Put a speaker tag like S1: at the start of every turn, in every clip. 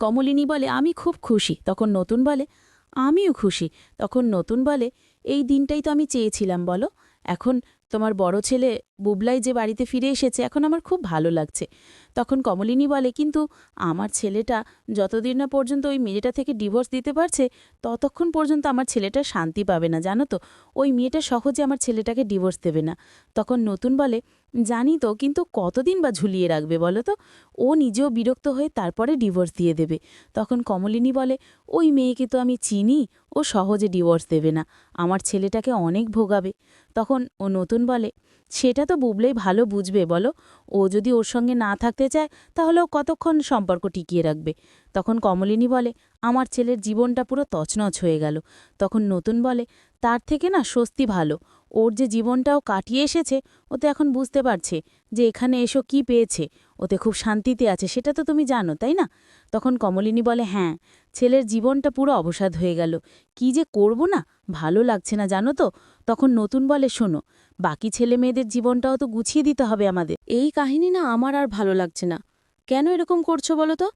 S1: কমলিনী বলে, আমি খুব খুশি। তখন নতুন বলে, আমিও খুশি। তখন নতুন বলে, এই দিনটাই তো আমি চেয়েছিলাম, বলো। এখন তোমার বড় ছেলে বুবলাই যে বাড়িতে ফিরে এসেছে, এখন আমার খুব ভালো লাগছে। তখন কমলিনী বলে, কিন্তু আমার ছেলেটা যতদিন না পর্যন্ত ওই মেয়েটা থেকে ডিভোর্স দিতে পারছে, ততক্ষণ পর্যন্ত আমার ছেলেটা শান্তি পাবে না, জানো তো? ওই মেয়েটা সহজে আমার ছেলেটাকে ডিভোর্স দেবে না। তখন নতুন বলে, জানি তো, কিন্তু কতদিন বা ঝুলিয়ে রাখবে বলো তো? ও নিজেও বিরক্ত হয়ে তারপরে ডিভোর্স দিয়ে দেবে। তখন কমলিনী বলে, ওই মেয়েকে তো আমি চিনি, ও সহজে ডিভোর্স দেবে না, আমার ছেলেটাকে অনেক ভোগাবে। তখন ও নতুন বলে সেটা তো বুবলেই ভালো বুঝবে, বলো। ও যদি ওর সঙ্গে না থাকতে চায়, তাহলে ও কতক্ষণ সম্পর্ক টিকিয়ে রাখবে? তখন কমলিনী বলে, আমার ছেলের জীবনটা পুরো তছনছ হয়ে গেল। তখন নতুন বলে, তার থেকে না স্বস্তি ভালো। ওর যে জীবনটাও কাটিয়ে এসেছে, ও তো এখন বুঝতে পারছে যে এখানে এসো কি পেয়েছে। ওতে খুব শান্তিতে আছে, সেটা তো তুমি জানো, তাই না? তখন কমলিনী বলে হ্যাঁ ছেলের জীবনটা পুরো অবসাদ হয়ে গেল। কি যে করব না? ভালো লাগছে না, জানো তো? তখন নতুন বলে, শোনো, বাকি ছেলে মেয়েদের জীবনটাও তো গুছিয়ে দিতে হবে আমাদের।
S2: এই কাহিনী না আমার আর ভালো লাগছে না। কেন এরকম করছ বলো তো?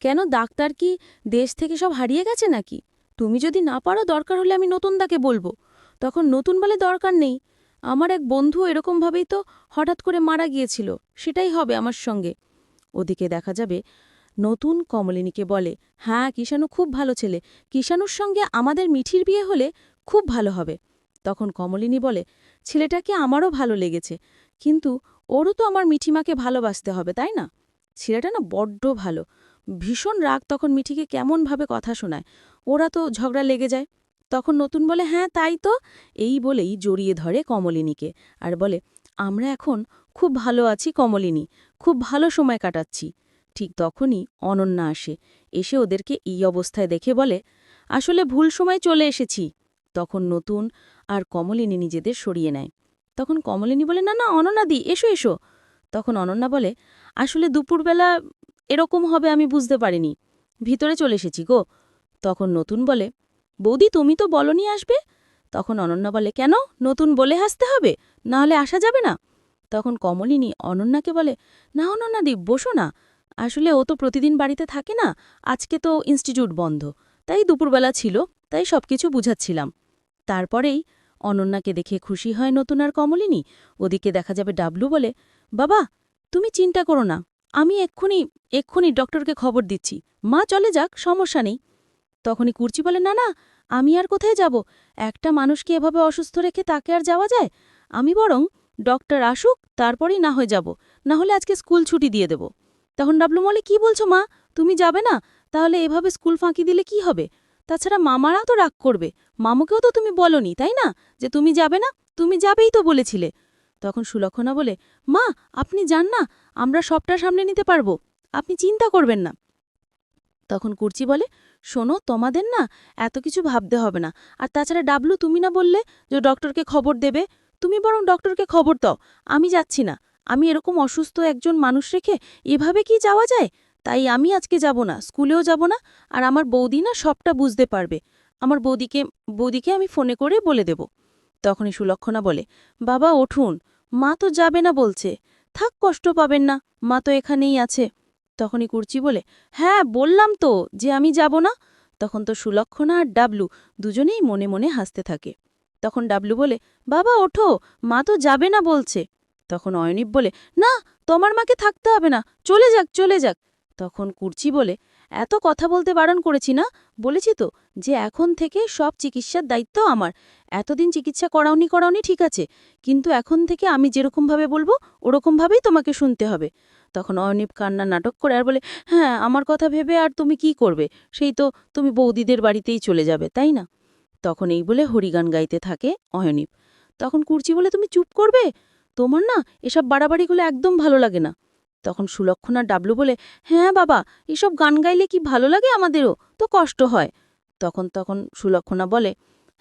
S2: কেন ডাক্তার কি দেশ থেকে সব হারিয়ে গেছে নাকি? তুমি যদি না পারো, দরকার হলে আমি নতুন দাকে বলব। তখন নতুন বলে দরকার নেই। আমার এক বন্ধু এরকমভাবেই তো হঠাৎ করে মারা গিয়েছিল, সেটাই হবে আমার সঙ্গে। ওদিকে দেখা যাবে, নতুন কমলিনীকে বলে হ্যাঁ কিষাণু খুব ভালো ছেলে। কিষাণুর সঙ্গে আমাদের মিঠির বিয়ে হলে খুব ভালো হবে। তখন কমলিনী বলে, ছেলেটাকে আমারও ভালো লেগেছে, কিন্তু ওরও তো আমার মিঠিমাকে ভালোবাসতে হবে, তাই না? ছেলেটা না বড্ড ভালো। ভীষণ রাগ তখন মিঠিকে কেমনভাবে কথা শোনায়। ওরা তো ঝগড়া লেগে যায়। তখন নতুন বলে হ্যাঁ তাই তো। এই বলেই জড়িয়ে ধরে কমলিনীকে আর বলে, আমরা এখন খুব ভালো আছি কমলিনী, খুব ভালো সময় কাটাচ্ছি। ঠিক তখনই অনন্যা আসে, এসে ওদেরকে এই অবস্থায় দেখে বলে, আসলে ভুল সময় চলে এসেছি। তখন নতুন আর কমলিনী নিজেদের সরিয়ে নেয়। তখন কমলিনী বলে, না না অনন্যাদি এসো এসো। তখন অনন্যা বলে, আসলে দুপুরবেলা এরকম হবে আমি বুঝতে পারিনি। ভিতরে চলে এসেছি গো। তখন নতুন বলে বৌদি, তুমি তো বলনি আসবে? তখন অনন্যা বলে, কেন? নতুন বলে হাসতে হবে? না হলে আসা যাবে না। তখন কমলিনী অনন্যাকে বলে, না অনন্যাদি বসো না। আসলে ও তো প্রতিদিন বাড়িতে থাকে না। আজকে তো ইনস্টিটিউট বন্ধ। তাই দুপুরবেলা ছিল, তাই সবকিছু বুঝাচ্ছিলাম। তারপরেই অনন্যাকে দেখে খুশি হয় নতুন আর কমলিনী। ওদিকে দেখা যাবে ডাবলু বলে, বাবা, তুমি চিন্তা করো না। আমি এক্ষুনি এক্ষুনি ডক্টরকে খবর দিচ্ছি। মা, চলে যাক, সমস্যা নেই। তখনই কুর্চি বলে, না না, আমি আর কোথায় যাব? একটা মানুষকে এভাবে অসুস্থ রেখে তাকে আর যাওয়া যায়? আমি বরং ডক্টর আসুক, তারপরেই না হয়ে যাব। না হলে আজকে স্কুল ছুটি দিয়ে দেব। তখন ডাবলু মলে কি বলছো মা? তুমি যাবে না? তাহলে এভাবে স্কুল ফাঁকি দিলে কি হবে? তাছাড়া মামারা তো রাগ করবে। মামুকেও তো তুমি বলনি, তাই না? যে তুমি যাবে না, তুমি যাবেই তো বলেছিলে। তখন সুলক্ষণা বলে, মা, আপনি যান না, আমরা সবটা সামনে নিতে পারব। আপনি চিন্তা করবেন না। তখন কুর্চি বলে শোনো, তোমাদের না এত কিছু ভাবতে হবে না। আর তাছাড়া ডাবলু, তুমি না বললে যে ডক্টরকে খবর দেবে? তুমি বরং ডক্টরকে খবর দাও। আমি যাচ্ছি না। আমি এরকম অসুস্থ একজন মানুষ রেখে এভাবে কি যাওয়া যায়? তাই আমি আজকে যাব না, স্কুলেও যাব না, আর আমার বৌদি না সবটা বুঝতে পারবে। আমার বৌদিকে বৌদিকে আমি ফোনে করে বলে দেব। তখনই সুলক্ষণা বলে, বাবা, উঠুন। মা তো যাবে না বলছে। থাক, কষ্ট পাবেন না। মা তো এখানেই আছে। তখনই কুর্চি বলে হ্যাঁ বললাম তো যে আমি যাব না। তখন তো সুলক্ষণা আর ডাবলু দুজনেই মনে মনে হাসতে থাকে। তখন ডাবলু বলে, বাবা, ওঠো, মা তো যাবে না বলছে। তখন অয়নীপ বলে, না, তোমার মাকে থাকতে হবে না, চলে যাক চলে যাক। তখন কুর্চি বলে, এত কথা বলতে বারণ করেছি না? বলেছি তো যে এখন থেকে সব চিকিৎসার দায়িত্ব আমার। এতদিন চিকিৎসা করাওনি করাওনি ঠিক আছে, কিন্তু এখন থেকে আমি যেরকমভাবে বলব, ওরকমভাবেই তোমাকে শুনতে হবে। তখন অয়নীপ কান্না নাটক করে আর বলে হ্যাঁ আমার কথা ভেবে আর তুমি কি করবে? সেই তো তুমি বৌদিদের বাড়িতেই চলে যাবে, তাই না? তখন এই বলে হরিগান গাইতে থাকে অয়নীপ তখন কুর্চি বলে তুমি চুপ করবে? তোমার না এসব বাড়াবাড়িগুলো একদম ভালো লাগে না। তখন সুলক্ষণা ডাবলু বলে হ্যাঁ বাবা, এসব গান গাইলে কি ভালো লাগে আমাদেরও? তো কষ্ট হয়। তখন তখন সুলক্ষণা বলে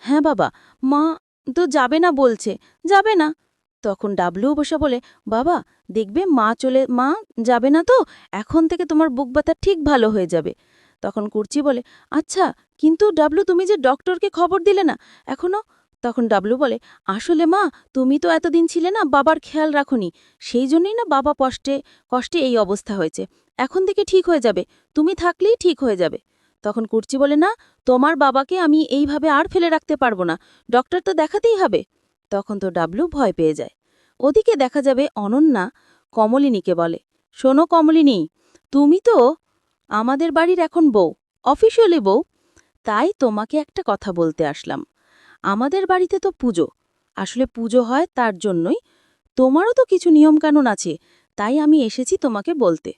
S2: হ্যাঁ বাবা, মা তো যাবে না বলছে, যাবে না। তখন ডাবলুও বসে বলে, বাবা, দেখবে মা চলে, মা যাবে না তো, এখন থেকে তোমার বুক ব্যথা ঠিক ভালো হয়ে যাবে। তখন কুর্চি বলে আচ্ছা কিন্তু ডাবলু তুমি যে ডক্টরকে খবর দিলে না, এখনও? তখন ডাবলু বলে, আসলে মা, তুমি তো এতদিন ছিলে না, বাবার খেয়াল রাখনি, সেই জন্যই না বাবা কষ্টে কষ্টে এই অবস্থা হয়েছে। এখন থেকে ঠিক হয়ে যাবে, তুমি থাকলেই ঠিক হয়ে যাবে। তখন কুর্চি বলে, না, তোমার বাবাকে আমি এইভাবে আর ফেলে রাখতে পারব না, ডক্টর তো দেখাতেই হবে। তখন তো ডাবলু ভয় পেয়ে যায়। ওদিকে দেখা যাবে অনন্যা কমলিনীকে বলে, শোনো কমলিনী, তুমি তো আমাদের বাড়ির এখন বউ, অফিসিয়ালি বউ। তাই তোমাকে একটা কথা বলতে আসলাম। আমাদের বাড়িতে তো পুজো, আসলে পুজো হয় তার জন্যই। তোমারও তো কিছু নিয়মকানুন আছে, তাই আমি এসেছি তোমাকে বলতে।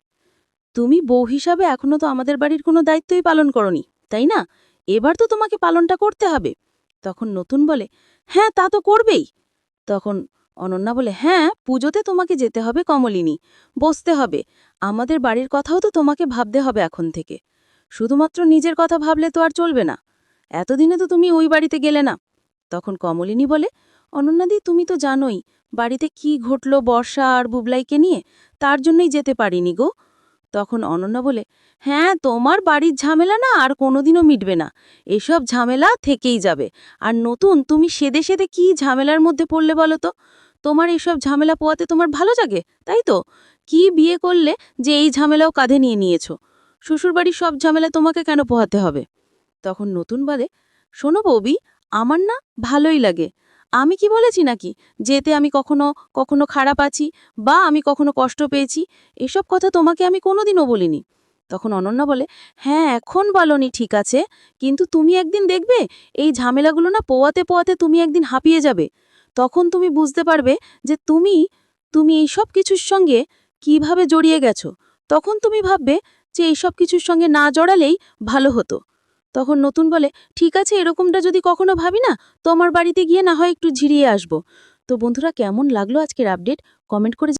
S2: তুমি বউ হিসাবে এখনও তো আমাদের বাড়ির কোনো দায়িত্বই পালন করনি, তাই না? এবার তো তোমাকে পালনটা করতে হবে। তখন নতুন বলে হ্যাঁ তা তো করবেই। তখন অনন্যা বলে হ্যাঁ পুজোতে তোমাকে যেতে হবে কমলিনী, বসতে হবে। আমাদের বাড়ির কথাও তো তোমাকে ভাবতে হবে এখন থেকে। শুধুমাত্র নিজের কথা ভাবলে তো আর চলবে না। এতদিনে তো তুমি ওই বাড়িতে গেলে না। তখন কমলিনী বলে অনন্যাদি তুমি তো জানোই, বাড়িতে কি ঘটল বর্ষা আর বুবলাইকে নিয়ে? তার জন্যই যেতে পারিনি গো। তখন অনন্যা বলে হ্যাঁ তোমার বাড়ির ঝামেলা না আর কোনোদিনও মিটবে না। এসব ঝামেলা থেকেই যাবে। আর নতুন, তুমি সেদে সেদে কি ঝামেলার মধ্যে পড়লে বলো তো? তোমার এসব ঝামেলা পোয়াতে তোমার ভালো জাগে, তাই তো? কি বিয়ে করলে যে এই ঝামেলাও কাঁধে নিয়ে নিয়েছো? শ্বশুরবাড়ির সব ঝামেলা তোমাকে কেন পোহাতে হবে? তখন নতুন বলে শোনো বৌবি আমার না ভালোই লাগে। আমি কি বলেছি নাকি? যেতে আমি কখনো কখনো খারাপ আছি বা আমি কখনো কষ্ট পেয়েছি, এসব কথা তোমাকে আমি কোনোদিনও বলিনি। তখন অনন্যা বলে হ্যাঁ এখন বলনি, ঠিক আছে, কিন্তু তুমি একদিন দেখবে, এই ঝামেলাগুলো না পোয়াতে পোয়াতে তুমি একদিন হাঁপিয়ে যাবে। তখন তুমি বুঝতে পারবে যে তুমি তুমি এই সব কিছুর সঙ্গে কীভাবে জড়িয়ে গেছো। তখন তুমি ভাববে যে এইসব কিছুর সঙ্গে না জড়ালেই ভালো হতো। তখন নতুন বলে, ঠিক আছে, এরকমটা যদি কখনো ভাবি না, তো আমার বাড়িতে গিয়ে না হয় একটু ঝিরিয়ে আসব। তো বন্ধুরা, কেমন লাগল আজকের আপডেট কমেন্ট করে